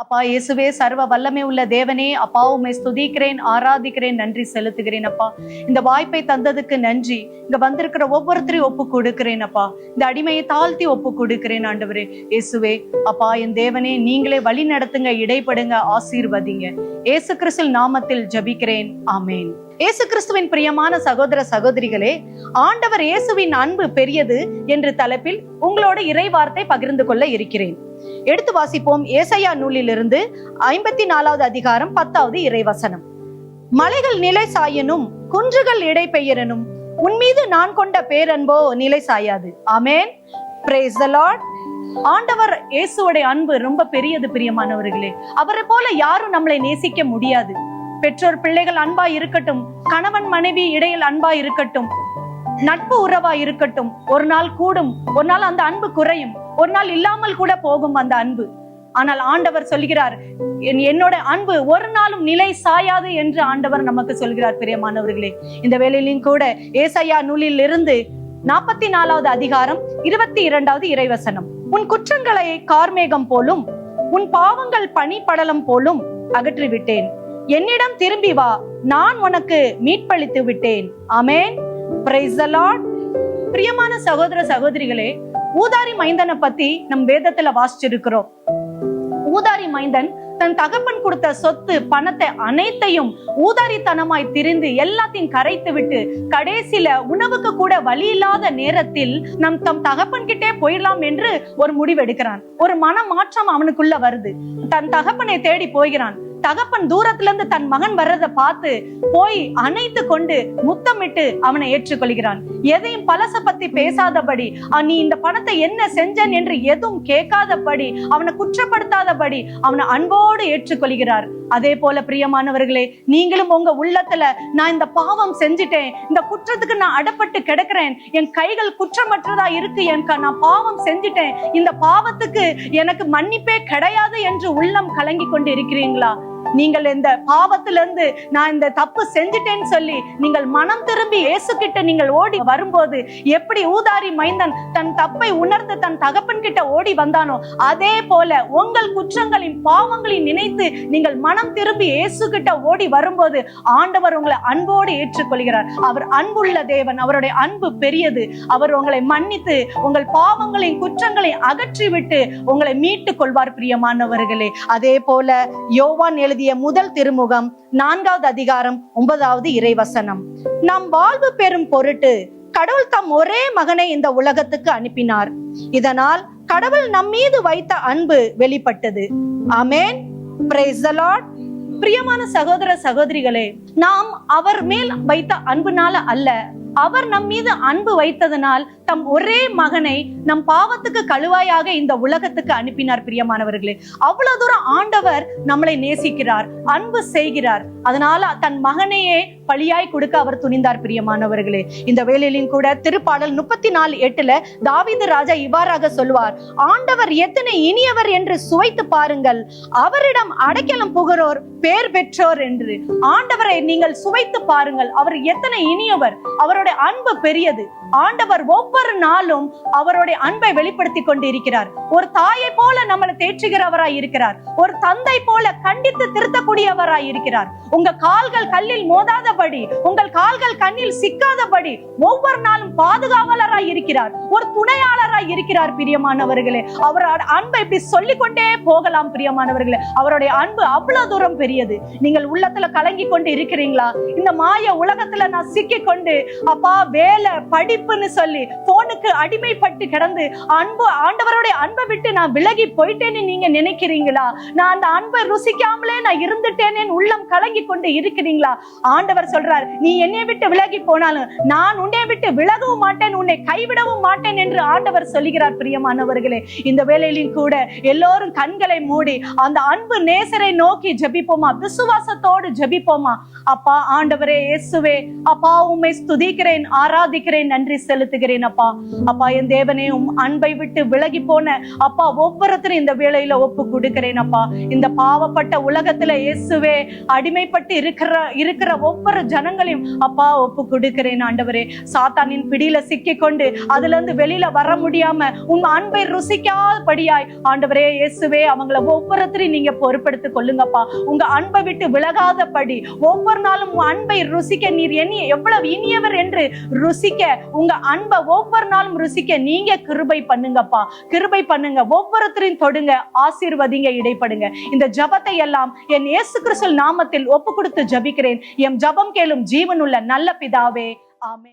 அப்பா இயேசுவே சர்வ வல்லமை உள்ள தேவனே அப்பா உம்மை ஸ்துதிக்கிறேன் ஆராதிக்கிறேன் நன்றி செலுத்துகிறேன் அப்பா. இந்த வாய்ப்பை தந்ததுக்கு நன்றி. இங்க வந்திருக்கிற ஒவ்வொருத்தரையும் ஒப்பு கொடுக்கிறேன் அப்பா. இந்த அடிமையை தாழ்த்தி ஒப்பு கொடுக்கிறேன் ஆண்டவரே. இயேசுவே அப்பா என் தேவனே நீங்களே வழி நடத்துங்க இடைப்படுங்க ஆசீர்வதிங்க. இயேசு கிறிஸ்தல் நாமத்தில் ஜபிக்கிறேன். ஆமேன். இயேசு கிறிஸ்துவின் பிரியமான சகோதர சகோதரிகளே ஆண்டவர் இயேசுவின் அன்பு பெரியது என்று தலைப்பில் உங்களோட இறை வார்த்தை பகிர்ந்து கொள்ள இருக்கிறேன். எடுத்து வாசிப்போம் ஏசையா நூலிலிருந்து ஐம்பத்தி நாலாவது அதிகாரம் பத்தாவது இறைவசனம். மலைகள் நிலை சாயனும் குன்றுகள் இடை பெயரனும் உன் மீது நான் கொண்ட பேரன்போ நிலை சாயாது. ஆமேன். பிரேஸ் த லார்ட் ஆண்டவர் இயேசுவோட அன்பு ரொம்ப பெரியது பிரியமானவர்களே. அவரை போல யாரும் நம்மளை நேசிக்க முடியாது. பெற்றோர் பிள்ளைகள் அன்பா இருக்கட்டும் கணவன் மனைவி இடையில் அன்பா இருக்கட்டும் நட்பு உறவா இருக்கட்டும் ஒரு நாள் கூடும் ஒரு நாள் அந்த அன்பு குறையும் ஒரு நாள் இல்லாமல் கூட போகும் அந்த அன்பு. ஆனால் ஆண்டவர் சொல்கிறார் என்னோட அன்பு ஒரு நாளும் நிலை சாயாது என்று ஆண்டவர் நமக்கு சொல்கிறார் பிரியமானவர்களே. இந்த வேலையிலும் கூட ஏசையா நூலில் இருந்து நாற்பத்தி நாலாவது அதிகாரம் இருபத்தி இரண்டாவது இறைவசனம். உன் குற்றங்களை கார்மேகம் போலும் உன் பாவங்கள் பனிப்படலம் போலும் அகற்றி விட்டேன் என்னிடம் திரும்பி வா. நான் உனக்கு மீட்பளித்து விட்டேன். அமேன் பிரியமான சகோதர சகோதரிகளே ஊதாரி மைந்தனை பத்தி நம் வேதத்துல வாசிச்சிருக்கிறோம். ஊதாரி மைந்தன் தன் தகப்பன் கொடுத்த சொத்து பணத்தை அனைத்தையும் ஊதாரித்தனமாய் திரிந்து எல்லாத்தையும் கரைத்து விட்டு கடைசியில உணவுக்கு கூட வழி இல்லாத நேரத்தில் நம் தம் தகப்பன் கிட்டே போயிடலாம் என்று ஒரு முடிவெடுக்கிறான். ஒரு மனமாற்றம் அவனுக்குள்ள வருது. தன் தகப்பனை தேடி போகிறான். தகப்பன் தூரத்துல இருந்து தன் மகன் வர்றதை பார்த்து போய் அணைத்து கொண்டு முத்தமிட்டு அவனை ஏற்றுக்கொள்கிறான். எதையும் பழச பத்தி பேசாதபடி நீ இந்த பணத்தை என்ன செஞ்சன்? என்று எதுவும் கேட்காதபடி அவனை குற்றப்படுத்தாதபடி அவனை அன்போடு ஏற்றுக்கொள்கிறார். அதே போல பிரியமானவர்களே நீங்களும் உங்க உள்ளத்துல நான் இந்த பாவம் செஞ்சிட்டேன். இந்த குற்றத்துக்கு நான் அடப்பட்டு கிடக்கிறேன். என் கைகள் குற்றமற்றதா இருக்கு என் நான் பாவம் செஞ்சிட்டேன். இந்த பாவத்துக்கு எனக்கு மன்னிப்பே கிடையாது என்று உள்ளம் கலங்கி கொண்டு இருக்கிறீங்களா நீங்கள் இந்த பாவத்திலிருந்து நான் இந்த தப்பு செஞ்சுட்டேன்னு சொல்லி நீங்கள் மனம் திரும்பி இயேசு கிட்ட நீங்கள் ஓடி வரும்போது எப்படி ஊதாரி மைந்தன் தன் தப்பை உணர்ந்து தன் தகப்பன் கிட்ட ஓடி வந்தானோ அதே போல உங்கள் குற்றங்களின் பாவங்களின் நினைத்து நீங்கள் மனம் திரும்பி இயேசு கிட்ட ஓடி வரும்போது ஆண்டவர் உங்களை அன்போடு ஏற்றுக்கொள்கிறார். அவர் அன்புள்ள தேவன் அவருடைய அன்பு பெரியது. அவர் உங்களை மன்னித்து உங்கள் பாவங்களின் குற்றங்களை அகற்றிவிட்டு உங்களை மீட்டுக் கொள்வார் பிரியமானவர்களே. அதே போல யோவான் எழுதிய முதல் திருமுகம் நான்காவது அதிகாரம் ஒன்பதாவது இறைவசனம். நாம் வாழ்வு பெறும் பொருட்டு கடவுள் தம் ஒரே மகனை இந்த உலகத்துக்கு அனுப்பினார். இதனால் கடவுள் நம் மீது வைத்த அன்பு வெளிப்பட்டது. அமேன் பிரியமான சகோதர சகோதரிகளே நாம் அவர் மேல் வைத்த அன்புனால அல்ல அவர் நம் மீது அன்பு வைத்ததனால் தம் ஒரே மகனை நம் பாவத்துக்கு கழுவாயாக இந்த உலகத்துக்கு அனுப்பினார் பிரியமானவர்களே. அவ்வளவு தூரம் ஆண்டவர் நம்மளை நேசிக்கிறார் அன்பு செய்கிறார். அதனால தன் மகனையே பழியாய் கொடுக்க அவர் துணிந்தார் பிரியமானவர்களே. இந்த வேலையிலும் கூட திருப்பாடல் முப்பத்தி நாலு எட்டுல தாவீது ராஜா இவ்வாறாக சொல்வார் ஆண்டவர் எத்தனை இனியவர் என்று சுவைத்து பாருங்கள். அவரிடம் அடைக்கலம் புகிறோர் பேர் பெற்றோர் என்று. ஆண்டவரை நீங்கள் சுவைத்து பாருங்கள். அவர் எத்தனை இனியவர். அவரோட அவருடைய அன்பு பெரியது. ஆண்டவர் ஒவ்வொரு நாளும் அவருடைய அன்பை வெளிப்படுத்தி கொண்டு இருக்கிறார் ஒரு தாயை போல நம்மளை தேற்றுகிறவராய் இருக்கிறார். ஒரு தந்தை போல கண்டித்து திருத்தக்கூடியவராய் இருக்கிறார். உங்க கால்கள் கல்லில் மோதாதபடி உங்கள் கால்கள் கண்ணில் சிக்காதபடி ஒவ்வொரு நாளும் பாதுகாவலராய் இருக்கிறார். ஒரு துணையாளராய் இருக்கிறார் பிரியமானவர்களே. அவரோட அன்பை இப்படி சொல்லிக்கொண்டே போகலாம் பிரியமானவர்களே. அவருடைய அன்பு அவ்வளவு தூரம் பெரியது. நீங்கள் உள்ளத்துல கலங்கி கொண்டு இருக்கிறீங்களா? இந்த மாய உலகத்துல நான் சிக்கி கொண்டு அப்பா வேலை படிப்புன்னு சொல்லி போனுக்கு அடிமைப்பட்டு கிடந்து அன்பு ஆண்டவருடைய அன்பை விட்டு நான் விலகி போயிட்டேன்னு நீங்க நினைக்கிறீங்களா? நான் அந்த அன்பை ருசிக்காமலே நான் இருந்துட்டேனே உள்ளம் கலங்கி கொண்டு இருக்கிறீங்களா? ஆண்டவர் சொல்றார் நீ என்னை விட்டு விலகி போனாலும் நான் உன்னை விட்டு விலகவும் மாட்டேன் உன்னை கைவிடவும் மாட்டேன் என்று ஆண்டவர் சொல்லுகிறார் பிரியமானவர்களே. இந்த வேலையிலும் கூட எல்லோரும் கண்களை மூடி அந்த அன்பு நேசரை நோக்கி ஜபிப்போமா? விசுவாசத்தோடு ஜபிப்போமா? அப்பா ஆண்டவரே இயேசுவே அப்பா உம்மை ஸ்துதிக்கிறேன். துதிக்கிறேன் ஆராதிக்கிறேன் நன்றி செலுத்துகிறேன் அப்பா. அப்பா என் தேவனே உம் அன்பை விட்டு விலகி போன அப்பா ஒவ்வொருத்தரும் இந்த வேலையில ஒப்பு கொடுக்கிறேன் அப்பா. இந்த பாவப்பட்ட உலகத்துல இயேசுவே அடிமைப்பட்டு இருக்கிற இருக்கிற ஒவ்வொரு ஜனங்களையும் அப்பா ஒப்பு கொடுக்கிறேன் ஆண்டவரே. சாத்தானின் பிடியில சிக்கி கொண்டு அதுல இருந்து வெளியில வர முடியாம உன் அன்பை ருசிக்காதபடியாய் ஆண்டவரே இயேசுவே அவங்கள ஒவ்வொருத்தரையும் நீங்க பொறுப்படுத்திக் கொள்ளுங்கப்பா. உங்க அன்பை விட்டு விலகாதபடி ஒவ்வொரு நாளும் அன்பை ருசிக்க நீர் எண்ணி எவ்வளவு இனியவர் என்று ருசிக்க உங்க அன்பை ஒவ்வொரு நாளும் ருசிக்க நீங்க கிருபை பண்ணுங்கப்பா. கிருபை பண்ணுங்க. ஒவ்வொருத்தரையும் தொடுங்க. ஆசீர்வதிங்க இடைப்படுங்க. இந்த ஜபத்தை எல்லாம் என் இயேசு கிறிஸ்து நாமத்தில் ஒப்பு கொடுத்து ஜபிக்கிறேன். எம் ஜபம் கேளும் ஜீவனுள்ள நல்ல பிதாவே. ஆமே